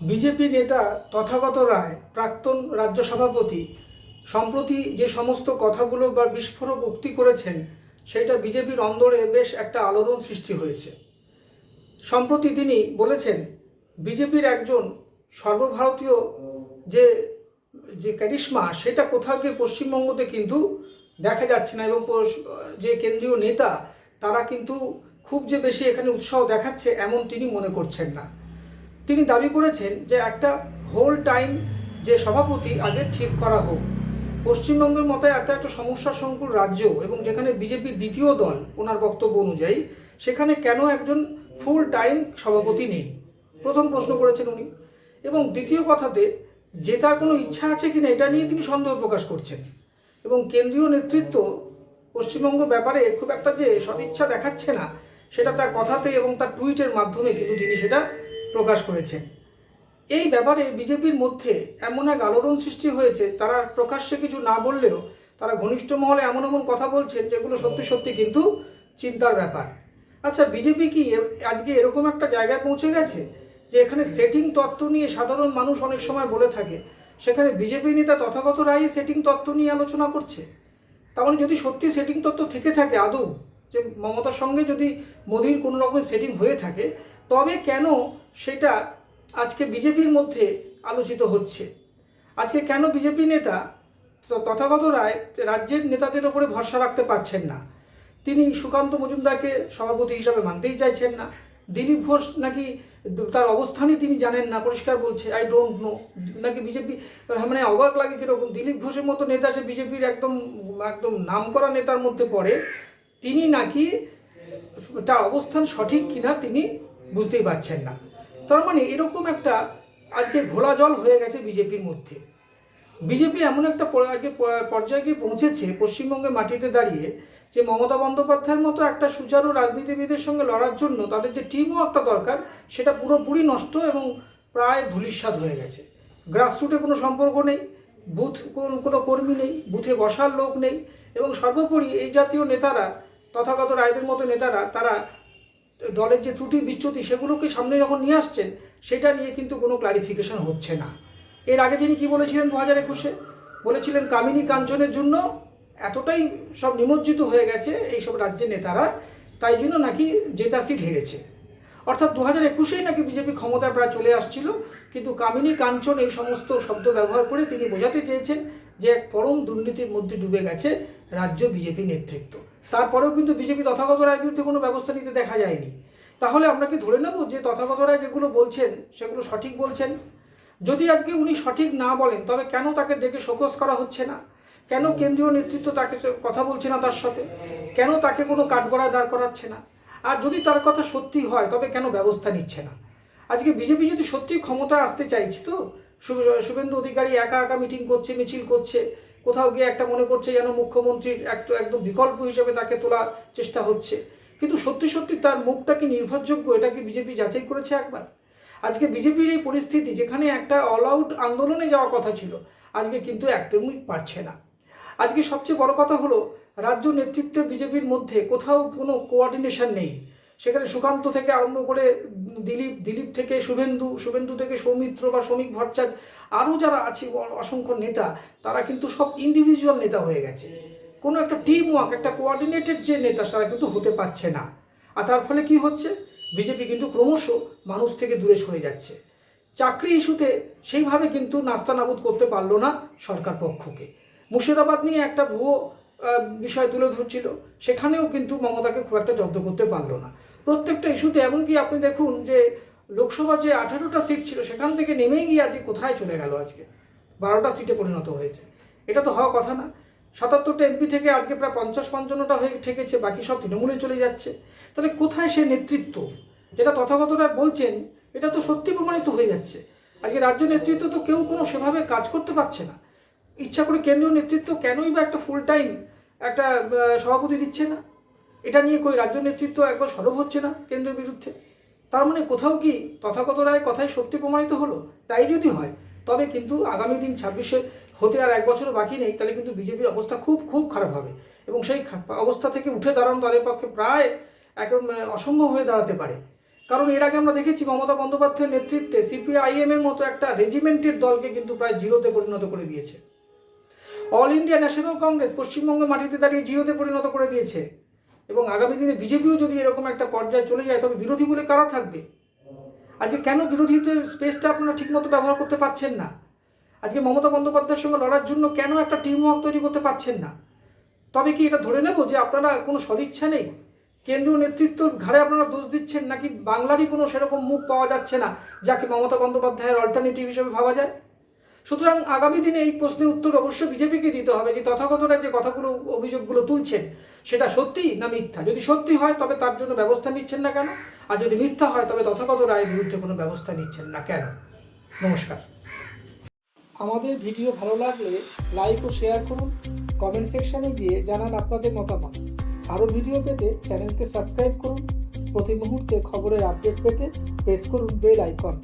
BJP নেতা তথাগত রায়, প্রাক্তন রাজ্য সভাপতি, সম্প্রতি যে সমস্ত কথাগুলো বা বিস্ফোরক উক্তি করেছেন সেটা বিজেপির অন্দরে বেশ একটা আলোড়ন সৃষ্টি হয়েছে। সম্প্রতি তিনি বলেছেন, বিজেপির একজন সর্বভারতীয় যে যে ক্যারিশমা, সেটা কোথাও গিয়ে পশ্চিমবঙ্গতে কিন্তু দেখা যাচ্ছে না এবং যে কেন্দ্রীয় নেতা, তারা কিন্তু খুব যে বেশি এখানে উৎসাহ দেখাচ্ছে, এমন তিনি মনে করছেন না। তিনি দাবি করেছেন যে একটা হোল টাইম যে সভাপতি আগে ঠিক করা হোক। পশ্চিমবঙ্গের মতো এত একটা সমস্যা সংকুল রাজ্য এবং যেখানে বিজেপির দ্বিতীয় দল, ওনার বক্তব্য অনুযায়ী, সেখানে কেন একজন ফুল টাইম সভাপতি নেই? প্রথম প্রশ্ন করেছেন উনি। এবং দ্বিতীয় কথাতে, জেতার কোনো ইচ্ছা আছে কিনা এটা নিয়ে তিনি সন্দেহ প্রকাশ করছেন। এবং কেন্দ্রীয় নেতৃত্ব পশ্চিমবঙ্গ ব্যাপারে খুব একটা যে সদিচ্ছা দেখাচ্ছে না, সেটা তার কথাতে এবং তার টুইটের মাধ্যমে কিন্তু তিনি সেটা প্রকাশ করেছেন এই ব্যাপারে বিজেপির মধ্যে এমন এক আলোড়ন সৃষ্টি হয়েছে, তারা প্রকাশ্যে কিছু না বললেও তারা ঘনিষ্ঠ মহলে এমন এমন কথা বলছেন যেগুলো সত্যি সত্যি কিন্তু চিন্তার ব্যাপার। আচ্ছা বিজেপি কি আজকে এরকম একটা জায়গায় পৌঁছে গেছে যে এখানে সেটিং তত্ত্ব নিয়ে সাধারণ মানুষ অনেক সময় বলে থাকে, সেখানে বিজেপি নেতা তথাগত রায় সেটিং তত্ত্ব নিয়ে আলোচনা করছে? তার মানে যদি সত্যি সেটিং তত্ত্ব থেকে থাকে আদৌ, যে মমতার সঙ্গে যদি মোদির কোনো রকমের সেটিং হয়ে থাকে তবে কেন সেটা আজকে বিজেপির মধ্যে আলোচিত হচ্ছে? আজকে কেন বিজেপি নেতা তথাগত রায় রাজ্যের নেতাদের ওপরে ভরসা রাখতে পারছেন না? তিনি সুকান্ত মজুমদারকে সভাপতি হিসাবে মানতেই চাইছেন না। দিলীপ ঘোষ নাকি তার অবস্থানই তিনি জানেন না, পরিষ্কার বলছে আই ডোন্ট নো নাকি বিজেপি মানে অবাক লাগে কীরকম, দিলীপ ঘোষের মতো নেতা সে বিজেপির একদম একদম নামকরা নেতার মধ্যে পড়ে, তিনি নাকি তার অবস্থান সঠিক কিনা তিনি বুঝতেই পারছেন না। তার মানে এরকম একটা আজকে ঘোলা জল হয়ে গেছে বিজেপির মধ্যে। বিজেপি এমন একটা আজকে পর্যায়ে গিয়ে পৌঁছেছে পশ্চিমবঙ্গের মাটিতে দাঁড়িয়ে যে মমতা বন্দ্যোপাধ্যায়ের মতো একটা সুচারু রাজনীতিবিদের সঙ্গে লড়ার জন্য তাদের যে টিমও একটা দরকার, সেটা পুরোপুরি নষ্ট এবং প্রায় ধূলিস্বাদ হয়ে গেছে। গ্রাসরুটে কোনো সম্পর্ক নেই বুথ কোন কোনো কর্মী নেই বুথে বসার লোক নেই এবং সর্বোপরি এই জাতীয় নেতারা, তথাগত রায়দের মতো নেতারা, তারা দলের যে ত্রুটি, বিচ্যুতি সেগুলোকে সামনে যখন নিয়ে আসছেন, সেটা নিয়ে কিন্তু কোনো ক্লারিফিকেশন হচ্ছে না। এর আগে তিনি কি বলেছিলেন দু হাজার একুশে? বলেছিলেন, কামিনী কাঞ্চনের জন্য এতটাই সব নিমজ্জিত হয়ে গেছে এইসব রাজ্যের নেতারা, তাই জন্য নাকি জেতা সিট হেরেছে। অর্থাৎ দু হাজার একুশেই নাকি বিজেপি ক্ষমতায় প্রায় চলে আসছিল, কিন্তু কামিনী কাঞ্চন এই সমস্ত শব্দ ব্যবহার করে তিনি বোঝাতে চেয়েছেন যে এক পরম দুর্নীতির মধ্যে ডুবে গেছে রাজ্য বিজেপি নেতৃত্ব। তারপরেও কিন্তু বিজেপি তথাগত রায়ের বিরুদ্ধে কোনো ব্যবস্থা নিতে দেখা যায়নি। তাহলে আমরা কি ধরে নেব যে তথাগত রায় যেগুলো বলছেন, সেগুলো সঠিক বলছেন? যদি আজকে উনি সঠিক না বলেন, তবে কেন তাকে ডেকে শোকস করা হচ্ছে না? কেন কেন্দ্রীয় নেতৃত্ব তাকে কথা বলছে না তার সাথে? কেন তাকে কোনো কাঠগড়ায় দাঁড় করাচ্ছে না? আর যদি তার কথা সত্যি হয়, তবে কেন ব্যবস্থা নিচ্ছে না? আজকে বিজেপি যদি সত্যি ক্ষমতা আসতে চাইছে তো, শুভে- শুভেন্দু অধিকারী একা একা মিটিং করছে, মিছিল করছে কোথাও গিয়ে একটা মনে করছে যেন মুখ্যমন্ত্রীর একদম বিকল্প হিসেবে তাকে তোলার চেষ্টা হচ্ছে। কিন্তু সত্যি সত্যি তার মুখটা কি নির্ভরযোগ্য? এটা কি বিজেপি যাচাই করেছে একবার? আজকে বিজেপির এই পরিস্থিতি যেখানে একটা অল আউট আন্দোলনে যাওয়ার কথা ছিল, আজকে কিন্তু একদমই পারছে না। আজকে সবচেয়ে বড় কথা হলো, রাজ্য নেতৃত্বে বিজেপির মধ্যে কোথাও কোনো কোঅর্ডিনেশন নেই। সেখানে সুকান্ত থেকে আরম্ভ করে দিলীপ দিলীপ থেকে শুভেন্দু শুভেন্দু থেকে সৌমিত্র বা শ্রমিক ভট্টাচার্য আরও যারা আছে, অসংখ্য নেতা, তারা কিন্তু সব ইন্ডিভিজুয়াল নেতা হয়ে গেছে। কোনো একটা টিম ওয়ার্ক একটা কোঅর্ডিনেটেড যে নেতা, তারা কিন্তু হতে পারছে না। আর তার ফলে কি হচ্ছে? বিজেপি কিন্তু ক্রমশ মানুষ থেকে দূরে সরে যাচ্ছে। চাকরি ইস্যুতে সেইভাবে কিন্তু নাস্তানাবুদ করতে পারল না সরকার পক্ষকে। মুর্শিদাবাদ নিয়ে একটা ভুয়ো বিষয় তুলে ধরছিল, সেখানেও কিন্তু মমতাকে খুব একটা জব্দ করতে পারল না। প্রত্যেকটা ইস্যুতে, এমনকি আপনি দেখুন যে লোকসভার যে আঠারোটা সিট ছিল, সেখান থেকে নেমেই গিয়ে আজকে কোথায় চলে গেল আজকে? বারোটা সিটে পরিণত হয়েছে। এটা তো হওয়া কথা না। সাতাত্তরটা এমপি থেকে আজকে প্রায় পঞ্চাশ পঞ্চান্নটা হয়ে ঠেকেছে, বাকি সব তৃণমূলে চলে যাচ্ছে। তাহলে কোথায় সে নেতৃত্ব? যেটা তথাগতরা বলছেন, এটা তো সত্যি প্রমাণিত হয়ে যাচ্ছে। আজকে রাজ্য নেতৃত্ব তো কেউ কোনো সেভাবে কাজ করতে পারছে না। ইচ্ছা করে কেন্দ্রীয় নেতৃত্ব কেনই বা একটা ফুল টাইম একটা সভাপতি দিচ্ছে না? এটা নিয়ে কই রাজ্য নেতৃত্ব একবার সরব হচ্ছে না কেন্দ্রের বিরুদ্ধে? তার মানে কোথাও কি তথাগত রায় কথাই সত্যি প্রমাণিত হলো? তাই যদি হয়, তবে কিন্তু আগামী দিন ছাব্বিশে হতে আর এক বছরও বাকি নেই, তাহলে কিন্তু বিজেপির অবস্থা খুব খুব খারাপ হবে। এবং সেই অবস্থা থেকে উঠে দাঁড়ানো তাদের পক্ষে প্রায় একদম অসম্ভব হয়ে দাঁড়াতে পারে। কারণ এর আগে আমরা দেখেছি মমতা বন্দ্যোপাধ্যায়ের নেতৃত্বে সিপিআইএম এর মতো একটা রেজিমেন্টের দলকে কিন্তু প্রায় জিরোতে পরিণত করে দিয়েছে। অল ইন্ডিয়া ন্যাশনাল কংগ্রেস পশ্চিমবঙ্গের মাটিতে দাঁড়িয়ে জিরোতে পরিণত করে দিয়েছে। এবং আগামী দিনে বিজেপিও যদি এরকম একটা পর্যায়ে চলে যায়, তবে বিরোধী বলে কারা থাকবে? আজকে কেন বিরোধীদের স্পেসটা আপনারা ঠিকমতো ব্যবহার করতে পারছেন না? আজকে মমতা বন্দ্যোপাধ্যায়ের সঙ্গে লড়ার জন্য কেন একটা টিম ওয়ার্ক তৈরি করতে পারছেন না? তবে কি এটা ধরে নেব যে আপনারা কোনো সদিচ্ছা নেই? কেন্দ্রীয় নেতৃত্বর ঘাড়ে আপনারা দোষ দিচ্ছেন নাকি বাংলারই কোনো সেরকম মুখ পাওয়া যাচ্ছে না, যাকে মমতা বন্দ্যোপাধ্যায়ের অল্টারনেটিভ হিসেবে ভাবা যায়? সুতরাং আগামী দিনে এই প্রশ্নের উত্তর অবশ্য বিজেপিকে দিতে হবে যে তথাগতরা যে কথাগুলো, অভিযোগগুলো তুলছেন, সেটা সত্যি না মিথ্যা? যদি সত্যি হয়, তবে তার জন্য ব্যবস্থা নিচ্ছেন না কেন? আর যদি মিথ্যা হয়, তবে তথাগত রায়ের বিরুদ্ধে কোনো ব্যবস্থা নিচ্ছেন না কেন? নমস্কার। আমাদের ভিডিও ভালো লাগলে লাইক ও শেয়ার করুন, কমেন্ট সেকশনে গিয়ে জানান আপনাদের মতামত। আরও ভিডিও পেতে চ্যানেলকে সাবস্ক্রাইব করুন। প্রতি মুহূর্তে খবরের আপডেট পেতে প্রেস করুন বেল আইকন।